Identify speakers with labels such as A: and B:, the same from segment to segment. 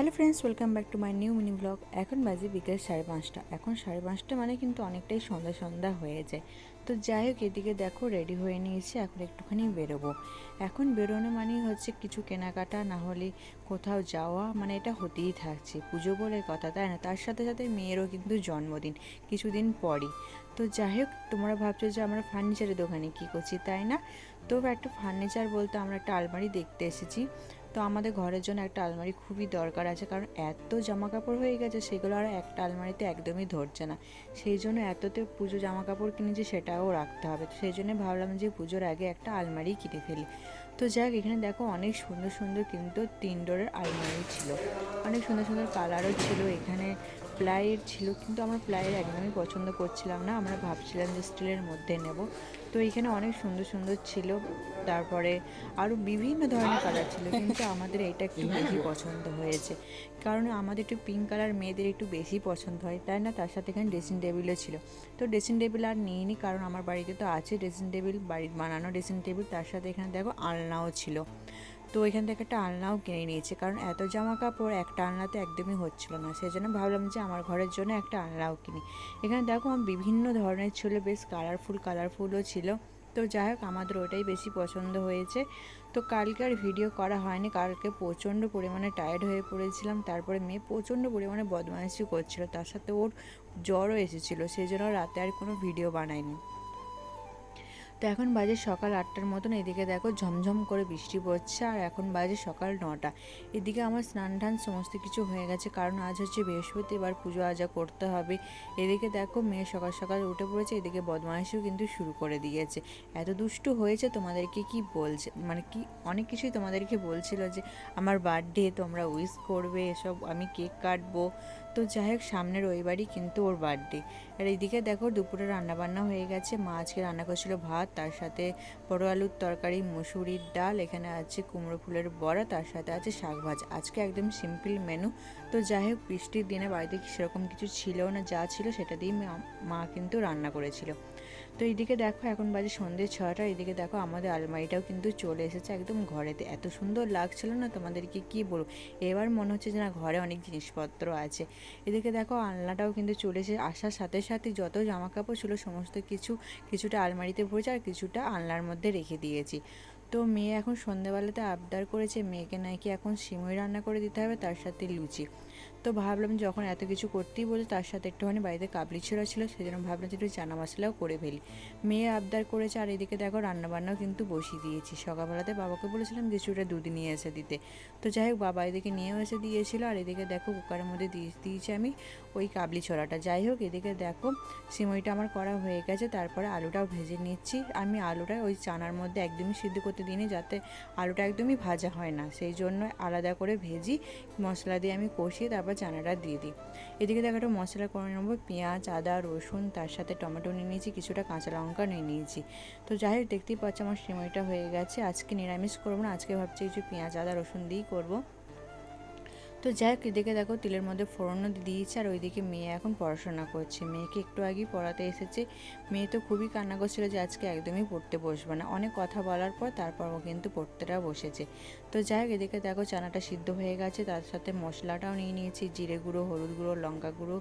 A: Hello friends, welcome back to my new mini blog. এখন বাজে বিকেল সাড়ে পাঁচটা। এখন সাড়ে পাঁচটা মানে কিন্তু অনেকটাই সন্ধ্যা সন্ধ্যা হয়ে যায়। তো যাই হোক, এদিকে দেখো রেডি হয়ে নিয়েছি, এখন একটুখানি বেরোবো। এখন বেরোনো মানেই হচ্ছে কিছু কেনাকাটা, না হলে কোথাও যাওয়া মানে এটা হতেই থাকছে। পুজো বলে কথা, তাই না? তার সাথে সাথে মেয়েরও কিন্তু জন্মদিন, কিছুদিন পরই। তো যাই হোক, তোমরা ভাবছ যে আমরা ফার্নিচারের দোকানে কী করছি, তাই না? তো একটা ফার্নিচার বলতে আমরা একটা আলমারি দেখতে এসেছি। তো আমাদের ঘরের জন্য একটা আলমারি খুবই দরকার আছে, কারণ এত জামা কাপড় হয়ে গেছে, সেগুলো আর একটা আলমারিতে একদমই ধরছে না। সেই জন্য এততে পুজো জামা কাপড় কিনেছি, সেটাও রাখতে হবে। তো সেই জন্য ভাবলাম যে পুজোর আগে একটা আলমারি কিনে ফেলি। তো যাক, এখানে দেখো অনেক সুন্দর সুন্দর কিন্তু তিন ডোরের আলমারি ছিল। অনেক সুন্দর সুন্দর কালারও ছিল, এখানে প্লাইয়ের ছিল, কিন্তু আমরা প্লাইয়ের একদমই পছন্দ করছিলাম না, আমরা ভাবছিলাম যে স্টিলের মধ্যে নেব। তো এখানে অনেক সুন্দর সুন্দর ছিল, তারপরে আরও বিভিন্ন ধরনের কালার ছিল, কিন্তু আমাদের এটা একটু বেশি পছন্দ হয়েছে। কারণ আমাদের একটু পিঙ্ক কালার মেয়েদের একটু বেশি পছন্দ হয়, তাই না? তার সাথে এখানে ড্রেসিং টেবিলও ছিল। তো ড্রেসিং টেবিল আর নিইনি, কারণ আমার বাড়িতে তো আছে ড্রেসিং টেবিল বাড়ির বানানো ড্রেসিং টেবিল, তার সাথে এখানে দেখো আলনাও ছিল। তো এখান থেকে একটা আলনাও কিনে নিয়েছে। কারণ এত জামা কাপড় একটা আলনাতে একদমই হচ্ছিল না। সেই জন্য ভাবলাম যে আমার ঘরের জন্য একটা আলনাও কিনি। এখানে দেখো আমার বিভিন্ন ধরনের ছিল, বেশ কালারফুল কালারফুলও ছিল। তো যাই হোক, আমাদের ওটাই বেশি পছন্দ হয়েছে। তো কালকে আর ভিডিও করা হয়নি। কালকে প্রচণ্ড পরিমাণে টায়ার্ড হয়ে পড়েছিলাম। তারপরে মেয়ে প্রচণ্ড পরিমাণে বদমাইশি করছিল। তার সাথে ওর জ্বরও এসেছিল। সেই জন্য রাতে আর কোনো ভিডিও বানায়নি তো এখন বাজে সকাল আটটার মতন, এদিকে দেখো ঝমঝম করে বৃষ্টি পড়ছে আর এখন বাজে সকাল নটা। এদিকে আমার স্নান টান সমস্ত কিছু হয়ে গেছে, কারণ আজ হচ্ছে বৃহস্পতিবার, পুজো আজা করতে হবে। এদিকে দেখো মেয়ে সকাল সকাল উঠে পড়েছে, এদিকে বদমাইশিও কিন্তু শুরু করে দিয়েছে। এত দুষ্টু হয়েছে তোমাদেরকে কি বলছে মানে কি, অনেক কিছুই তোমাদেরকে বলছিল যে, আমার বার্থডে তোমরা উইশ করবে, এসব আমি কেক কাটবো। তো যাই হোক সামনের রবিবারই কিন্তু ওর বার্থডে আর এদিকে দেখো দুপুরে রান্নাবান্না হয়ে গেছে, মা আজকে রান্না করছিল ভাত তার সাথে বড় আলুর তরকারি, মুসুরির ডাল, এখানে আছে কুমড়ো ফুলের বড়া, তার সাথে আছে শাক ভাজা। আজকে একদম সিম্পল মেনু তো যাই হোক, বৃষ্টির দিনে বাড়িতে সেরকম কিছু ছিল না, যা ছিল সেটা দিয়েই মা কিন্তু রান্না করেছিল। তো এইদিকে দেখো এখন বাজে সন্ধ্যে ছটা এদিকে দেখো আমাদের আলমারিটাও কিন্তু চলে এসেছে একদম ঘরেতে। এত সুন্দর লাগছিল না তোমাদেরকে? কি বলব? এবার মনে হচ্ছে যে না ঘরে অনেক জিনিসপত্র আছে। এদিকে দেখো আলনাটাও কিন্তু চলে এসে আসার সাথে সাথে যত জামা কাপড় ছিল সমস্ত কিছু, কিছুটা আলমারিতে ভরেছে আর কিছুটা আলনার মধ্যে রেখে দিয়েছি। তো মেয়ে এখন সন্ধ্যেবেলাতে আবদার করেছে, মেয়েকে নাকি এখন সিমই রান্না করে দিতে হবে, তার সাথে লুচি। তো ভাবলাম যখন এত কিছু করতেই বলে তার সাথে একটুখানি বাড়িতে কাবলি ছোড়া ছিল, সেজন্য ভাবলাম যে একটু চানা মশলাও করে ফেলি। মেয়ে আবদার করেছে, আর এদিকে দেখো রান্নাবান্নাও কিন্তু বসিয়ে দিয়েছি। সকালবেলাতে বাবাকে বলেছিলাম কিছুটা দুধ নিয়ে এসে দিতে। তো যাই হোক, বাবা এদিকে নিয়েও এসে দিয়েছিল, আর এদিকে দেখো কুকারের মধ্যে দিয়ে দিয়েছি আমি ওই কাবলি ছোড়াটা যাই হোক, এদিকে দেখো সিমইটা আমার করা হয়ে গেছে, তারপরে আলুটাও ভেজে নিচ্ছি। আমি আলুটা ওই চানার মধ্যে একদমই সিদ্ধ করতে দিইনি, যাতে আলুটা একদমই ভাজা হয় না। সেই জন্য আলাদা করে ভেজি, মশলা দিয়ে আমি কষিয়ে তারপর চানাটা দিয়ে দিই। এদিকে দেখো একটা মশলা করে নেব, পেঁয়াজ, আদা, রসুন, তার সাথে টমেটো নিয়ে নিয়েছি, কিছুটা কাঁচা লঙ্কা নিয়ে নিয়েছি। তো যাই হোক, দেখতেই পাচ্ছি আমার সিমইটা হয়ে গেছে। আজকে নিরামিষ করব না, আজকে ভাবছি কিছু পেঁয়াজ, আদা, রসুন দিয়েই করব। তো যাই হোক, এদিকে দেখো তেলের মধ্যে ফোড়নও দিয়েছে আর ওইদিকে মেয়ে এখন পড়াশোনা করছে। মেয়েকে একটু আগেই পড়াতে এসেছে। মেয়ে তো খুবই কান্না করছিল যে আজকে একদমই পড়তে বসবে না। অনেক কথা বলার পর তারপর ও কিন্তু পড়তেটা বসেছে। তো যাই হোক, এদিকে দেখো চানাটা সিদ্ধ হয়ে গেছে। তার সাথে মশলাটাও নিয়ে নিয়েছি, জিরে গুঁড়ো, হলুদ গুঁড়ো, লঙ্কা গুঁড়ো,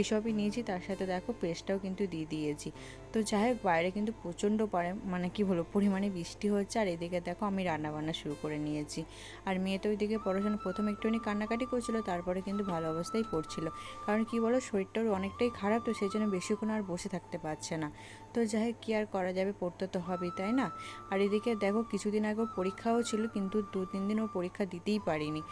A: এসবই নিয়েছি। তার সাথে দেখো পেস্টটাও কিন্তু দিয়ে দিয়েছি। তো যাই হোক, বাইরে কিন্তু প্রচণ্ড পরে মানে কি বলব, পরিমাণে বৃষ্টি হচ্ছে। আর এদিকে দেখো আমি রান্নাবান্না শুরু করে নিয়েছি। আর মেয়ে তো ওইদিকে পড়াশোনা, প্রথম একটুখানি কান্নাকাটি করছিল, তারপরে কিন্তু ভালো অবস্থায় পড়ছিল। কারণ কি বলো, শরীরটাও অনেকটাই খারাপ, তো সেই জন্য বেশিক্ষণ আর বসে থাকতে পারছে না। তো যাই কী আর করা যাবে, পড়তে তো হবেই, তাই না? আর এদিকে দেখো, কিছুদিন আগেও পরীক্ষাও ছিল, কিন্তু দু তিন দিন ও পরীক্ষা দিতেই পারিনি।